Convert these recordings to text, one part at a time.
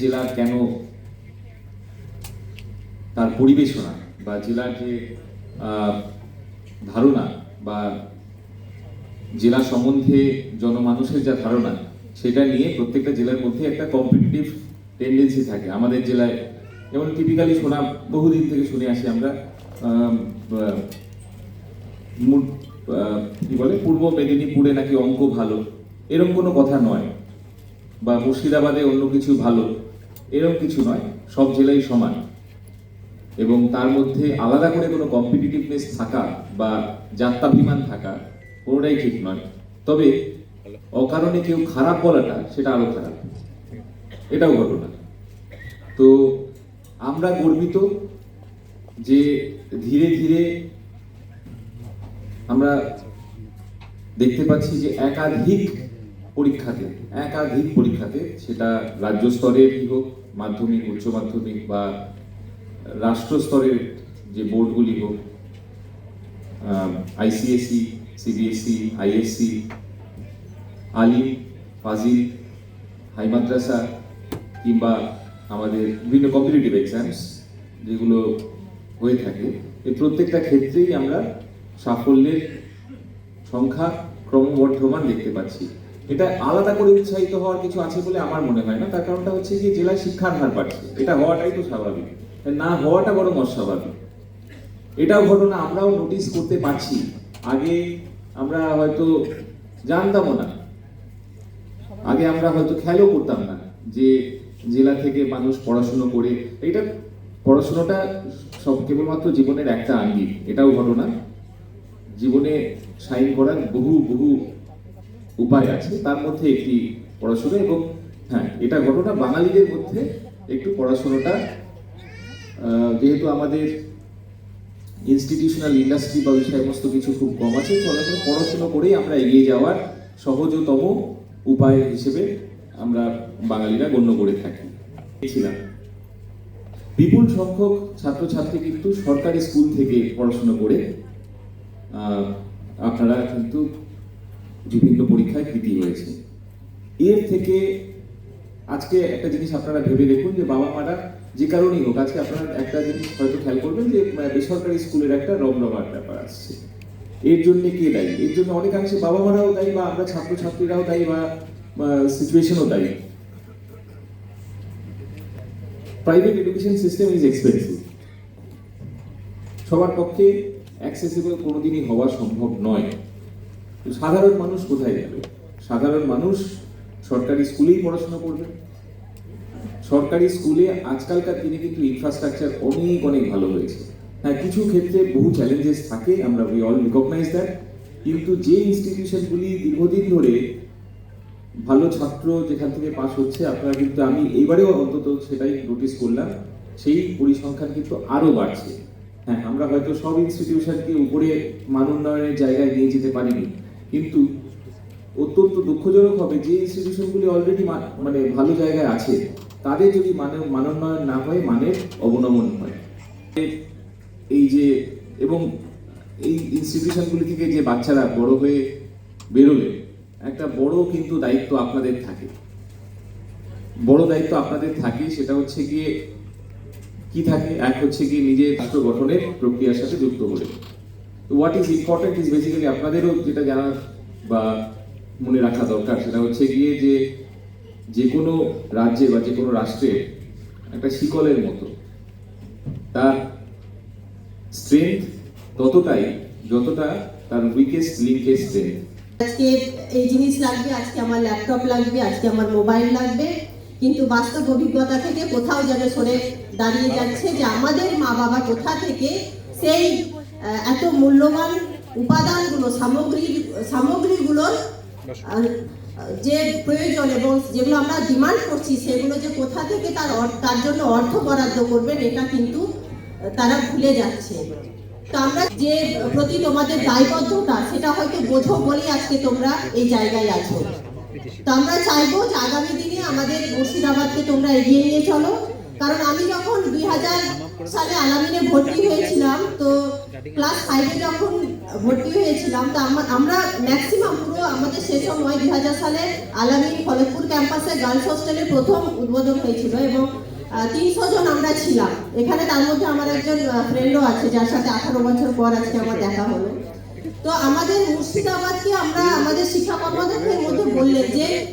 জেলার কেন তার পরিবেশনা বা জেলার যে ধারণা বা জেলা সম্বন্ধে জনমানুষের যা ধারণা, সেটা নিয়ে প্রত্যেকটা জেলার মধ্যে একটা কম্পিটিটিভ টেন্ডেন্সি থাকে আমাদের জেলায়। যেমন টিপিক্যালি শোনা, বহুদিন থেকে শুনে আসি আমরা কি বলে, পূর্ব মেদিনীপুরে নাকি অঙ্ক ভালো এরকম কোনো কথা নয় বা মুর্শিদাবাদে অন্য কিছু ভালো। এরকম কিছু নয়, সব জেলাই সমান। এবং তার মধ্যে আলাদা করে কোনো কম্পিটিটিভনেস থাকা বা যাত্রাভিমান থাকা কোনোটাই ঠিক নয়। তবে অকারণে কেউ খারাপ বলাটা সেটা আরও খারাপ। এটাও ঘটনা। তো আমরা গর্বিত যে ধীরে ধীরে আমরা দেখতে পাচ্ছি যে একাধিক পরীক্ষাতে একাধিক পরীক্ষাতে সেটা রাজ্য স্তরেরই হোক মাধ্যমিক, উচ্চ মাধ্যমিক বা রাষ্ট্র স্তরের যে বোর্ডগুলি হোক আইসিএসসি সিবিএসসি আইএসসি আলিম, ফাজিল, হাই মাদ্রাসা কিংবা আমাদের বিভিন্ন কম্পিটিটিভ এক্সামস যেগুলো হয়ে থাকে, এই প্রত্যেকটা ক্ষেত্রেই আমরা সাফল্যের সংখ্যা ক্রমবর্ধমান দেখতে পাচ্ছি। এটা আলাদা করে উৎসাহিত হওয়ার কিছু আছে বলে আমার মনে হয় না। তার কারণটা হচ্ছে যে জেলায় শিক্ষার হার বাড়ছে। এটা হওয়াটাই তো স্বাভাবিক। না হওয়াটা বরং অস্বাভাবিক। এটাও ঘটনা আমরাও নোটিস করতে পারছি। আগে আমরা হয়তো জানতামও না। আগে আমরা হয়তো খেয়ালও করতাম না যে জেলা থেকে মানুষ পড়াশুনো করে। এটা পড়াশোনাটা সব কেবলমাত্র জীবনের একটা আঙ্গিক। এটাও ঘটনা। জীবনে সাইন করার বহু বহু উপায় আছে। তার মধ্যে একটি পড়াশোনা এবং হ্যাঁ এটা ঘটনা বাঙালিদের মধ্যে একটু পড়াশোনাটা যেহেতু আমাদের ইনস্টিটিউশনাল ইন্ডাস্ট্রি বা ওই সমস্ত কিছু খুব কম আছে ফলে পড়াশোনা করেই আমরা এগিয়ে যাওয়ার সহজতম উপায় হিসেবে আমরা বাঙালিরা গণ্য করে থাকি। ছিলাম বিপুল সংখ্যক ছাত্রছাত্রী কিন্তু সরকারি স্কুল থেকে পড়াশোনা করে। আপনারা কিন্তু বিভিন্ন পরীক্ষায় কৃতি হয়েছে। এর থেকে আজকে একটা জিনিস আপনারা ভেবে দেখুন যে বাবা মারা যে কারণেই হোক, আজকে আপনারা একটা জিনিস হয়তো খেয়াল করবেন যে বেসরকারি স্কুলের একটা রমরমার ব্যাপার আসছে। এর জন্য কে দায়ী? এর জন্য অনেকাংশে বাবা মারাও দায়ী বা আমরা ছাত্রছাত্রীরাও দায়ী বা সিচুয়েশনও দায়ী। Private education system is expensive সবার পক্ষে অ্যাক্সেসিবল কোনোদিনই হওয়া সম্ভব নয়। সাধারণ মানুষ কোথায় যাবে? সাধারণ মানুষ সরকারি স্কুলেই পড়াশোনা করবে। সরকারি স্কুলে আজকালকার দিনে কিন্তু ইনফ্রাস্ট্রাকচার অনেক অনেক ভালো হয়েছে। হ্যাঁ কিছু ক্ষেত্রে বহু চ্যালেঞ্জেস থাকে, আমরা উই অল রিকগনাইজ দ্যাট কিন্তু যে ইনস্টিটিউশনগুলি দীর্ঘদিন ধরে ভালো ছাত্র যেখান থেকে পাশ হচ্ছে, আপনারা কিন্তু আমি এইবারেও অন্তত সেটাই নোটিস করলাম, সেই পরিসংখ্যান কিন্তু আরও বাড়ছে। হ্যাঁ আমরা হয়তো সব ইনস্টিটিউশনকে উপরে মান উন্নয়নের জায়গায় নিয়ে যেতে পারিনি। কিন্তু অত্যন্ত দুঃখজনক হবে যে ইনস্টিটিউশনগুলি অলরেডি মানে ভালো জায়গায় আছে। তাদের যদি মানে মানোন্নয়ন না হয়, মানের অবনমন হয়। এই যে, এবং এই ইনস্টিটিউশনগুলি থেকে যে বাচ্চারা বড় হয়ে বেরোলে, একটা বড় কিন্তু দায়িত্ব আপনাদের থাকে। বড় দায়িত্ব আপনাদের থাকে, সেটা হচ্ছে গিয়ে কি থাকে? এক হচ্ছে গিয়ে নিজের রাষ্ট্র গঠনের প্রক্রিয়ার সাথে যুক্ত করে what is important is basically আপনাদেরও যেটা জানা বা মনে রাখা দরকার, সেটা হচ্ছে গিয়ে যে যে কোনো রাজ্যে বা যে কোনো রাষ্ট্রে একটা শিকলের মতো, তার স্ট্রেংথ ততটাই যতটা তার উইকেস্ট লিঙ্কের স্ট্রেংথ আজকে এই জিনিস লাগবে, আজকে আমার ল্যাপটপ লাগবে, আজকে আমার মোবাইল লাগবে, কিন্তু বাস্তব অভিজ্ঞতা থেকে কোথাও যেন সরে দাঁড়িয়ে যাচ্ছে যে আমাদের মা বাবা কোথা থেকে সেই এত মূল্যবান উপাদানগুলো, সামগ্রী, সামগ্রীগুলোর যে প্রয়োজন এবং যেগুলো আমরা ডিমান্ড করছি, সেগুলো যে কোথা থেকে তার তার জন্য অর্থ বরাদ্দ করবেন, এটা কিন্তু তারা ভুলে যাচ্ছে। তো আমরা যে প্রতি তোমাদের দায়বদ্ধতা, সেটা হয়তো বোঝো বলেই আজকে তোমরা এই জায়গায় আছো। তো আমরা চাইব যে আগামী দিনে আমাদের মুর্শিদাবাদকে তোমরা এগিয়ে নিয়ে চলো। কারণ আমি যখন দুই হাজার সালে আলামিনে ভর্তি হয়েছিলাম, তো ক্লাস ফাইভে যখন ভর্তি হয়েছিলাম, তো আমা- আমরা ম্যাক্সিমাম পুরো আমাদের সে সময় দুই হাজার সালে আলামিন খড়গপুর ক্যাম্পাসে গার্লস হোস্টেলের প্রথম উদ্বোধন হয়েছিল এবং তিনশো জন আমরা ছিলাম। এখানে তার মধ্যে আমার একজন ফ্রেন্ডও আছে, যার সাথে আঠারো বছর পর আজকে আমার দেখা হলো। তো আমাদের মুর্শিদাবাদকে আমরা আমাদের শিক্ষা কর্মদক্ষের মধ্যে বললেন যে আহ,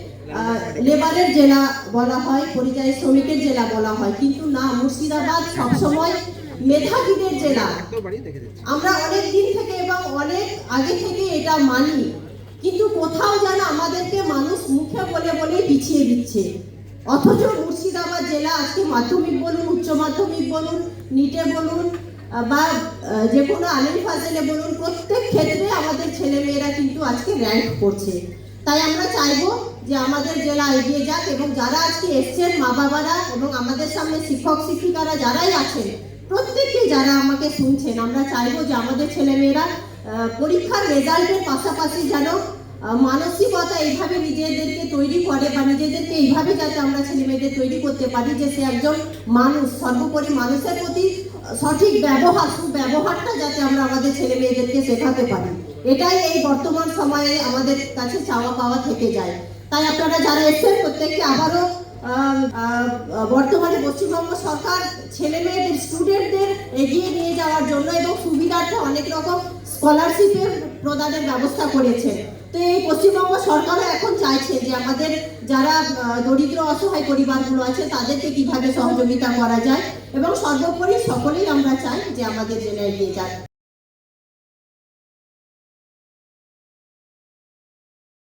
লেবারের জেলা বলা হয়, পরিযায়ী শ্রমিকের জেলা বলা হয়। কিন্তু না, মুর্শিদাবাদ সবসময় মেধাবীদের জেলা। আমরা অনেক দিন থেকে এবং অনেক আগে থেকে এটা মানি। কিন্তু কোথাও যেন আমাদেরকে মানুষ মুখে বলে বলে পিছিয়ে দিচ্ছে। অথচ মুর্শিদাবাদ জেলা, আজকে মাধ্যমিক বলুন, উচ্চ মাধ্যমিক বলুন, নিটে বলুন বা যে কোনো আলিম ফাজেলে বলুন, প্রত্যেক ক্ষেত্রে আমাদের ছেলেমেয়েরা কিন্তু আজকে র্যাঙ্ক করছে। তাই আমরা চাইব যে আমাদের জেলা এগিয়ে যাক এবং যারা আজকে এসছেন, মা বাবারা এবং আমাদের সামনে শিক্ষক, শিক্ষিকারা যারাই আছেন প্রত্যেকে যারা আমাকে শুনছেন, আমরা চাইব যে আমাদের ছেলেমেয়েরা পরীক্ষার রেজাল্টের পাশাপাশি যেন মানসিকতা এইভাবে নিজেদেরকে তৈরি করে বা নিজেদেরকে এইভাবে যাতে আমরা ছেলেমেয়েদের তৈরি করতে পারি যে সে একজন মানুষ, সর্বোপরি মানুষের প্রতি সঠিক ব্যবহার, সুব্যবহারটা যাতে আমরা আমাদের ছেলে মেয়েদেরকে শেখাতে পারি। এটাই এই বর্তমান সময়ে আমাদের কাছে চাওয়া পাওয়া থেকে যায়। তাই আপনারা যারা এসছেন প্রত্যেককে আবারও বর্তমানে পশ্চিমবঙ্গ সরকার ছেলে মেয়েদের, স্টুডেন্টদের এগিয়ে নিয়ে যাওয়ার জন্য এবং সুবিধার্থে অনেক রকম স্কলারশিপের প্রদানের ব্যবস্থা করেছে। তো এই পশ্চিমবঙ্গ সরকারও এখন চাইছে যে আমাদের যারা দরিদ্র, অসহায় পরিবারগুলো আছে, তাদেরকে কীভাবে সহযোগিতা করা যায় এবং সর্বোপরি সকলেই আমরা চাই যে আমাদের জেলা এগিয়ে যাক।